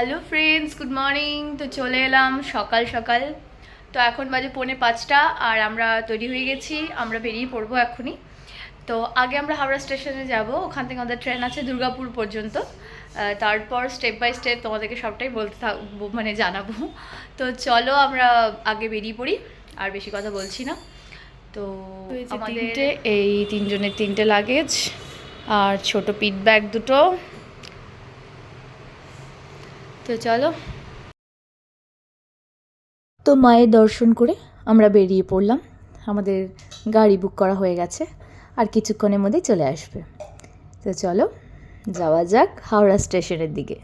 Hello friends good morning তো চলে এলাম সকাল সকাল। তো এখন বাজে পৌনে পাঁচটা আর আমরা তৈরি হয়ে গেছি। আমরা বেরিয়ে পড়ব এখনই তো আগে আমরা হাওড়া স্টেশনে যাব। ওখান থেকে আমাদের ট্রেন আছে দুর্গাপুর পর্যন্ত। তারপর স্টেপ বাই স্টেপ তোমাদেরকে সবটাই বলতে থাকব মানে জানাব। তো চলো আমরা আগে বেরিয়ে পড়ি। আর বেশি কথা বলছি না। তো আমাদের এই তিনজনের তিনটে লাগেজ আর ছোট পিট ব্যাগ দুটো। তো চলো। তো মায়ের দর্শন করে আমরা বেরিয়ে পড়লাম। আমাদের গাড়ি বুক করা হয়ে গেছে আর কিছুক্ষণের মধ্যেই চলে আসবে। তো চলো, যাওয়া যাক হাওড়া স্টেশনের দিকে।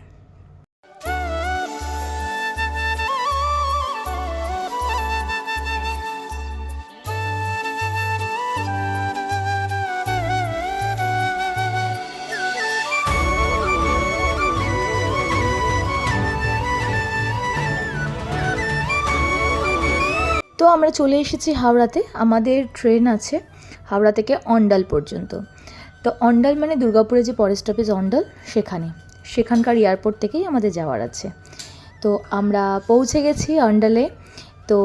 তো আমরা চলে এসেছি হাওড়াতে। আমাদের ট্রেন আছে হাওড়া থেকে অন্ডাল পর্যন্ত। তো অন্ডাল মানে দুর্গাপুরে যে ফরেস্ট অফিস অন্ডাল, সেখানে। সেখানকার এয়ারপোর্ট থেকেই আমাদের যাওয়ার আছে। তো আমরা পৌঁছে গেছি অন্ডালে। তো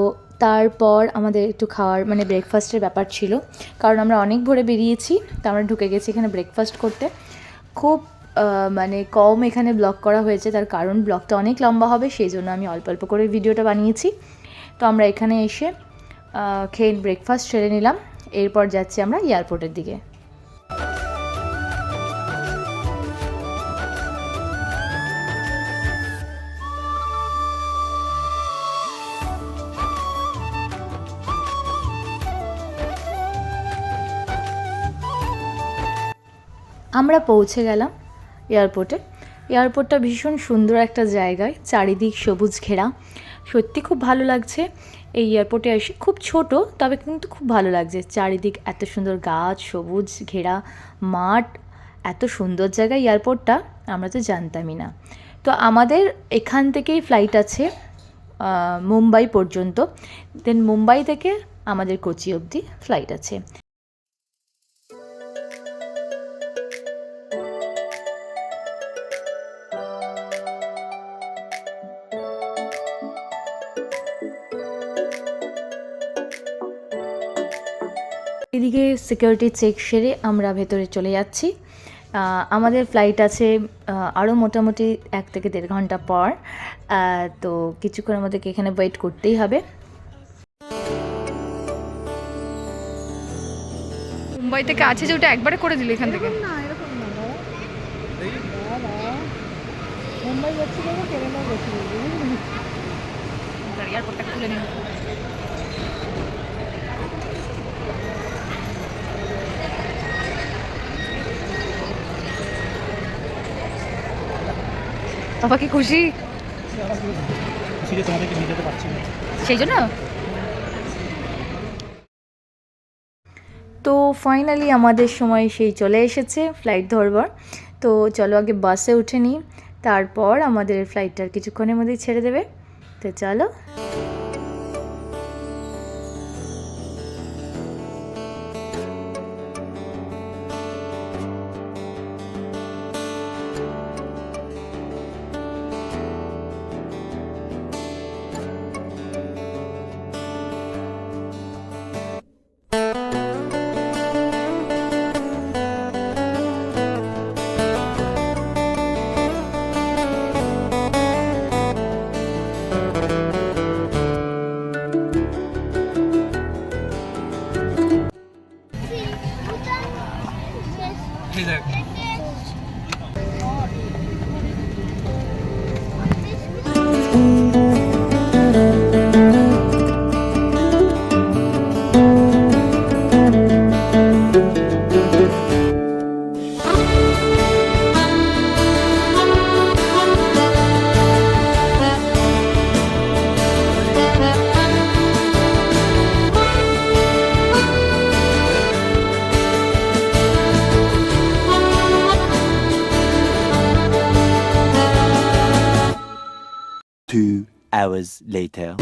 তারপর আমাদের একটু খাওয়ার মানে ব্রেকফাস্টের ব্যাপার ছিল। কারণ আমরা অনেক ভোরে বেরিয়েছি, তো আমরা ঢুকে গেছি এখানে ব্রেকফাস্ট করতে। খুব মানে কম এখানে ব্লগ করা হয়েছে। তার কারণ ব্লগটা অনেক লম্বা হবে, সেই জন্য আমি অল্প অল্প করে ভিডিওটা বানিয়েছি। তো আমরা এখানে এসে খেয়ে ব্রেকফাস্ট সেরে নিলাম। এরপর যাচ্ছি আমরা এয়ারপোর্টের দিকে। আমরা পৌঁছে গেলাম এয়ারপোর্টে এয়ারপোর্টটা ভীষণ সুন্দর একটা জায়গায়, চারিদিক সবুজ ঘেরা। সত্যি খুব ভালো লাগছে। এই এয়ারপোর্টে এসে খুব ছোট, তবে কিন্তু খুব ভালো লাগছে। চারিদিক এত সুন্দর গাছ, সবুজ ঘেরা মাঠ, এত সুন্দর জায়গা এয়ারপোর্টটা আমরা তো জানতামই না। তো আমাদের এখান থেকেই ফ্লাইট আছে মুম্বাই পর্যন্ত। দেন মুম্বাই থেকে আমাদের কোচি অবধি ফ্লাইট আছে। এদিকে সিকিউরিটি চেক সেরে আমরা ভেতরে চলে যাচ্ছি। আমাদের ফ্লাইট আছে আরও মোটামুটি এক থেকে দেড় ঘণ্টা পর। তো কিছুক্ষণ আমাদেরকে এখানে ওয়েট করতেই হবে। মুম্বাই থেকে আছে যে ওটা একবারে করে দিল এখান থেকে। মুম্বাই যাচ্ছি কেরালা গেছি। বাবা কি খুশি? সেই জন্য? তো ফাইনালি আমাদের সময় সেই চলে এসেছে ফ্লাইট ধরবার। তো চলো আগে বাসে উঠে নিই তারপর আমাদের ফ্লাইটটার কিছুক্ষণের মধ্যেই ছেড়ে দেবে। তো চলো। ঠিক Two hours later.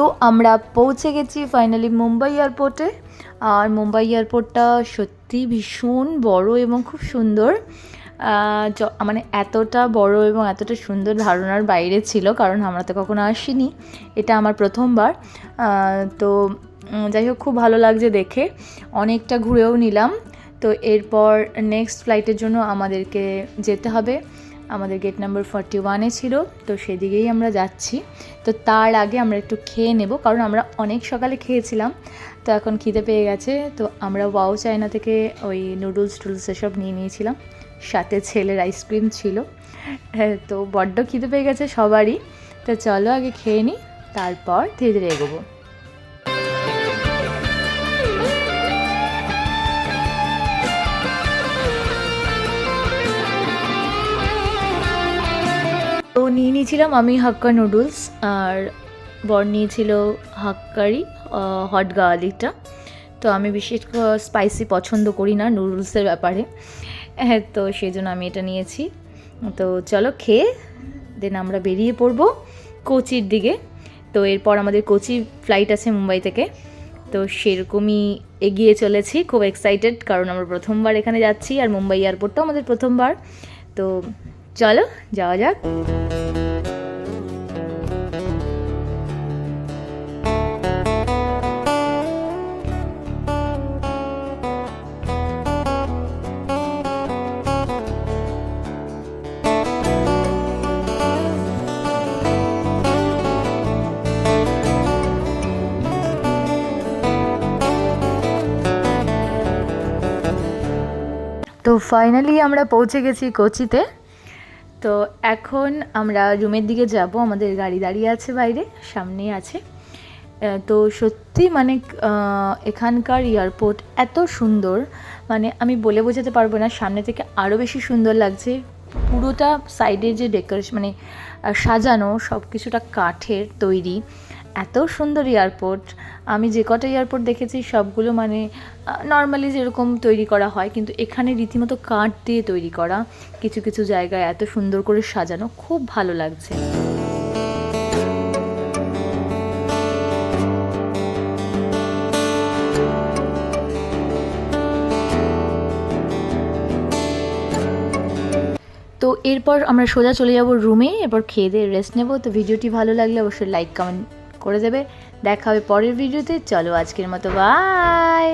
তো আমরা পৌঁছে গেছি ফাইনালি মুম্বাই এয়ারপোর্টে আর মুম্বাই এয়ারপোর্টটা সত্যি ভীষণ বড় এবং খুব সুন্দর। মানে এতটা বড় এবং এতটা সুন্দর ধারণার বাইরে ছিল, কারণ আমরা তো কখনো আসিনি। এটা আমার প্রথমবার। তো যাই হোক, খুব ভালো লাগছে দেখে। অনেকটা ঘুরেও নিলাম। তো এরপর নেক্সট ফ্লাইটের জন্য আমাদেরকে যেতে হবে। আমাদের গেট নাম্বার ফর্টি ওয়ানে ছিল তো সেদিকেই আমরা যাচ্ছি। তো তার আগে আমরা একটু খেয়ে নেব কারণ আমরা অনেক সকালে খেয়েছিলাম। তো এখন খিদে পেয়ে গেছে তো আমরা ওয়াও চায়না থেকে ওই নুডলস টুডলস এসব নিয়ে নিয়েছিলাম। সাথে ছেলের আইসক্রিম ছিল। হ্যাঁ, তো বড্ড খিদে পেয়ে গেছে সবারই। তো চলো আগে খেয়ে নিই তারপর ধীরে ধীরে এগোবো। নিয়ে নিয়েছিলাম আমি হাক্কা নুডলস আর বর নিয়েছিল হাক্কারি হট গার্লিকটা তো আমি বিশেষ স্পাইসি পছন্দ করি না নুডলসের ব্যাপারে। হ্যাঁ তো সেই জন্য আমি এটা নিয়েছি। তো চলো খেয়ে দেন আমরা বেরিয়ে পড়ব কোচির দিকে। তো এরপর আমাদের কোচি ফ্লাইট আছে মুম্বাই থেকে। তো সেরকমই এগিয়ে চলেছি, খুব এক্সাইটেড কারণ আমরা প্রথমবার এখানে যাচ্ছি আর মুম্বাই এয়ারপোর্টটাও আমাদের প্রথমবার। তো চলো যাওয়া যাক। তো ফাইনালি আমরা পৌঁছে গেছি কোচিতে। তো এখন আমরা রুমের দিকে যাব। আমাদের গাড়ি দাঁড়িয়ে আছে বাইরে, সামনেই আছে। তো সত্যি মানে এখানকার এয়ারপোর্ট এত সুন্দর। মানে আমি বলে বোঝাতে পারব না, সামনে থেকে আরও বেশি সুন্দর লাগছে। পুরোটা সাইডের যে ডেকোরেশন মানে সাজানো সব কিছুটা কাঠের তৈরি। এত সুন্দর এয়ারপোর্ট। আমি যে কটা এয়ারপোর্ট দেখেছি, সবগুলো মানে নর্মালি যেরকম তৈরি করা হয়, কিন্তু এখানে রীতিমতো কাঠ দিয়ে তৈরি করা, কিছু কিছু জায়গায় এত সুন্দর করে সাজানো, খুব ভালো লাগছে। তো এরপর আমরা সোজা চলে যাব রুমে এরপর খেয়ে দিয়ে রেস্ট নেব। তো ভিডিওটি ভালো লাগলে অবশ্যই লাইক কমেন্ট করে দেবে। দেখা হবে পরের ভিডিওতে। চলো আজকের মতো বাই